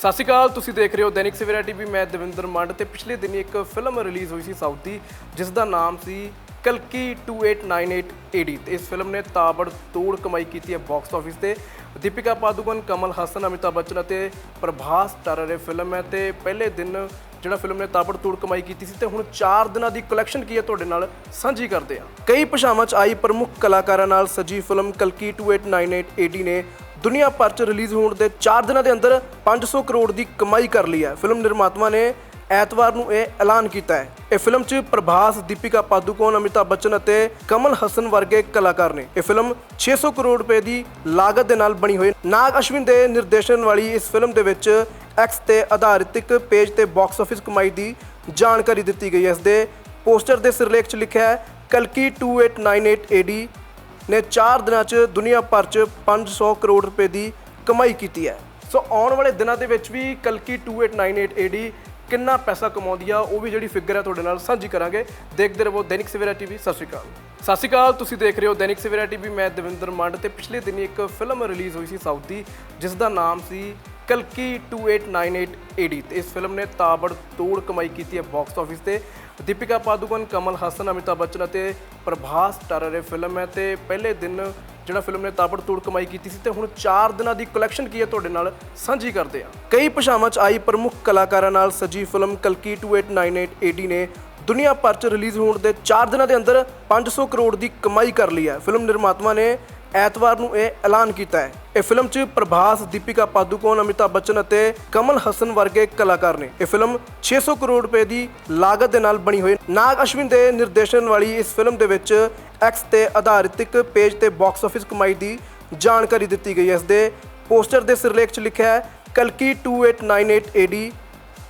ਸਤਿ ਸ਼੍ਰੀ ਅਕਾਲ, ਤੁਸੀਂ ਦੇਖ ਰਹੇ ਹੋ ਦੈਨਿਕ ਸਵੇਰਾ ਟੀਵੀ। ਮੈਂ ਦਵਿੰਦਰ ਮੰਡ ਤੇ ਪਿਛਲੇ ਦਿਨੀ ਇੱਕ ਫਿਲਮ ਰਿਲੀਜ਼ ਹੋਈ ਸੀ ਸਾਊਥ ਦੀ, ਜਿਸ ਦਾ ਨਾਮ ਸੀ ਕਲਕੀ 2898 AD ਤੇ ਇਸ ਫਿਲਮ ਨੇ ਤਾਬੜ ਤੋੜ ਕਮਾਈ ਕੀਤੀ ਹੈ ਬਾਕਸ ਆਫਿਸ ਤੇ। ਦੀਪਿਕਾ ਪਾਦੂਕੋਨ ਕਮਲ ਹਸਨ, ਅਮਿਤਾਭ ਬੱਚਨ ਅਤੇ ਪ੍ਰਭਾਸ ਸਟਾਰਰ ਇਹ ਫਿਲਮ ਹੈ ਤੇ ਪਹਿਲੇ ਦਿਨ ਜਿਹੜਾ ਫਿਲਮ ਨੇ ਤਾਬੜ ਤੋੜ ਕਮਾਈ ਕੀਤੀ ਸੀ ਤੇ ਹੁਣ 4 ਦਿਨਾਂ ਦੀ ਕਲੈਕਸ਼ਨ ਕੀ ਹੈ ਤੁਹਾਡੇ ਨਾਲ ਸਾਂਝੀ ਕਰਦੇ ਹਾਂ। ਕਈ ਭਾਸ਼ਾਵਾਂ 'ਚ ਆਈ ਪ੍ਰਮੁੱਖ ਕਲਾਕਾਰਾਂ ਨਾਲ ਸਜੀ ਫਿਲਮ ਕਲਕੀ 2898 AD ਨੇ ਦੁਨੀਆ ਭਰ 'ਚ ਰਿਲੀਜ਼ ਹੋਣ ਦੇ 4 ਦਿਨਾਂ ਦੇ ਅੰਦਰ 500 ਕਰੋੜ ਦੀ ਕਮਾਈ ਕਰ ਲਈ ਹੈ। ਫਿਲਮ ਨਿਰਮਾਤਾਵਾਂ ਨੇ ਐਤਵਾਰ ਨੂੰ ਇਹ ਐਲਾਨ ਕੀਤਾ ਹੈ। ਇਹ ਫਿਲਮ 'ਚ ਪ੍ਰਭਾਸ, ਦੀਪਿਕਾ ਪਾਦੂਕੋਣ, ਅਮਿਤਾਭ ਬੱਚਨ ਅਤੇ ਕਮਲ ਹਸਨ ਵਰਗੇ ਕਲਾਕਾਰ ਨੇ। ਇਹ ਫਿਲਮ 600 ਕਰੋੜ ਰੁਪਏ ਦੀ ਲਾਗਤ ਦੇ ਨਾਲ ਬਣੀ ਹੋਈ। ਨਾਗ ਅਸ਼ਵਿਨ ਦੇ ਨਿਰਦੇਸ਼ਨ ਵਾਲੀ ਇਸ ਫਿਲਮ ਦੇ ਵਿੱਚ ਐਕਸ ਤੇ ਆਧਾਰਿਤ ਇੱਕ ਪੇਜ ਤੇ ਬਾਕਸ ਆਫਿਸ ਕਮਾਈ ਦੀ ਜਾਣਕਾਰੀ ਦਿੱਤੀ ਗਈ ਹੈ। ਇਸ ਦੇ ਪੋਸਟਰ ਦੇ ਸਿਰਲੇਖ 'ਚ ਲਿਖਿਆ ਹੈ, ਕਲਕੀ 2898 AD ਨੇ 4 ਦਿਨਾਂ 'ਚ ਦੁਨੀਆ ਭਰ 'ਚ 500 ਕਰੋੜ ਰੁਪਏ ਦੀ ਕਮਾਈ ਕੀਤੀ ਹੈ। ਸੋ ਆਉਣ ਵਾਲੇ ਦਿਨਾਂ ਦੇ ਵਿੱਚ ਵੀ ਕਲਕੀ 2898 AD ਕਿੰਨਾ ਪੈਸਾ ਕਮਾਉਂਦੀ ਆ, ਉਹ ਵੀ ਜਿਹੜੀ ਫਿਗਰ ਹੈ ਤੁਹਾਡੇ ਨਾਲ ਸਾਂਝੀ ਕਰਾਂਗੇ। ਦੇਖਦੇ ਰਹੋ ਦੈਨਿਕ ਸਵੇਰਾ ਟੀਵੀ, ਸਤਿ ਸ਼੍ਰੀ ਅਕਾਲ। ਸਤਿ ਸ਼੍ਰੀ ਅਕਾਲ, ਤੁਸੀਂ ਦੇਖ ਰਹੇ ਹੋ ਦੈਨਿਕ ਸਵੇਰਾ ਟੀਵੀ, ਮੈਂ ਦਵਿੰਦਰ ਮੰਡ ਤੇ ਪਿਛਲੇ ਦਿਨੀ ਇੱਕ ਫਿਲਮ ਰਿਲੀਜ਼ ਹੋਈ ਸੀ ਸਾਊਥ ਦੀ ਜਿਸ ਦਾ ਨਾਮ ਸੀ ਕਲਕੀ 2898 AD ਤੇ ਇਸ ਫਿਲਮ ਨੇ ਤਾਬੜ ਤੋੜ ਕਮਾਈ ਕੀਤੀ ਹੈ ਬਾਕਸ ਆਫਿਸ ਤੇ। ਦੀਪਿਕਾ ਪਾਦੂਕੋਨ ਕਮਲ ਹਸਨ, ਅਮਿਤਾਭ ਬੱਚਨ ਅਤੇ ਪ੍ਰਭਾਸ ਸਟਾਰਰ ਇਹ ਫਿਲਮ ਹੈ ਤੇ ਪਹਿਲੇ ਦਿਨ ਜਿਹੜਾ ਫਿਲਮ ਨੇ ਤਾਬੜ ਤੋੜ ਕਮਾਈ ਕੀਤੀ ਸੀ ਤੇ ਹੁਣ 4 ਦਿਨਾਂ ਦੀ ਕਲੈਕਸ਼ਨ ਕੀ ਹੈ ਤੁਹਾਡੇ ਨਾਲ ਸਾਂਝੀ ਕਰਦੇ ਆ ਕਈ ਭਾਸ਼ਾਵਾਂ 'ਚ ਆਈ ਪ੍ਰਮੁੱਖ ਕਲਾਕਾਰਾਂ ਨਾਲ ਸਜੀ ਫਿਲਮ ਕਲਕੀ 2898 AD ਨੇ ਦੁਨੀਆ ਭਰ 'ਚ ਰਿਲੀਜ਼ ਹੋਣ ਦੇ 4 ਦਿਨਾਂ ਦੇ ਅੰਦਰ 500 ਕਰੋੜ ਦੀ ਕਮਾਈ ਕਰ ਲਈ ਹੈ। ਫਿਲਮ ਨਿਰਮਾਤਾਵਾਂ ਨੇ ਐਤਵਾਰ ਨੂੰ ਇਹ ਐਲਾਨ ਕੀਤਾ ਹੈ। ਇਹ ਫਿਲਮ 'ਚ ਪ੍ਰਭਾਸ, ਦੀਪਿਕਾ ਪਾਦੂਕੋਣ, ਅਮਿਤਾਭ ਬੱਚਨ ਅਤੇ ਕਮਲ ਹਸਨ ਵਰਗੇ ਕਲਾਕਾਰ ਨੇ। ਇਹ ਫਿਲਮ 600 ਕਰੋੜ ਰੁਪਏ ਦੀ ਲਾਗਤ ਦੇ ਨਾਲ ਬਣੀ ਹੋਈ। ਨਾਗ ਅਸ਼ਵਿਨ ਦੇ ਨਿਰਦੇਸ਼ਨ ਵਾਲੀ ਇਸ ਫਿਲਮ ਦੇ ਵਿੱਚ ਐਕਸ ਤੇ ਆਧਾਰਿਤ ਇੱਕ ਪੇਜ ਤੇ ਬਾਕਸ ਆਫਿਸ ਕਮਾਈ ਦੀ ਜਾਣਕਾਰੀ ਦਿੱਤੀ ਗਈ ਹੈ। ਇਸ ਦੇ ਪੋਸਟਰ ਦੇ ਸਿਰਲੇਖ 'ਚ ਲਿਖਿਆ ਹੈ, ਕਲਕੀ 2898 AD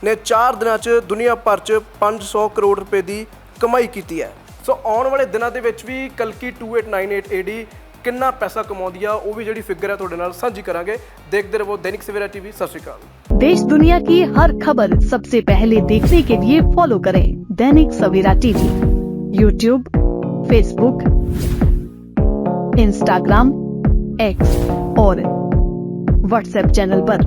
ਨੇ 4 ਦਿਨਾਂ 'ਚ ਦੁਨੀਆ ਭਰ 'ਚ 500 ਕਰੋੜ ਰੁਪਏ ਦੀ ਕਮਾਈ ਕੀਤੀ ਹੈ। ਸੋ ਆਉਣ ਵਾਲੇ ਦਿਨਾਂ ਦੇ ਵਿੱਚ ਵੀ ਕਲਕੀ 2898 AD ਕਿੰਨਾ ਪੈਸਾ ਕਮਾਉਂਦੀ ਆ ਉਹ ਵੀ ਜਿਹੜੀ ਫਿਗਰ ਹੈ ਤੁਹਾਡੇ ਨਾਲ ਸਾਂਝੀ ਕਰਾਂਗੇ ਦੇਖਦੇ ਰਹੋ ਦੈਨਿਕ ਸਵੇਰਾ ਟੀਵੀ ਸਤਿ ਸ਼੍ਰੀ ਅਕਾਲ देश दुनिया की हर खबर सबसे पहले देखने के लिए फॉलो करें Dainik Savera TV YouTube Facebook Instagram X और व्हाट्सएप चैनल पर।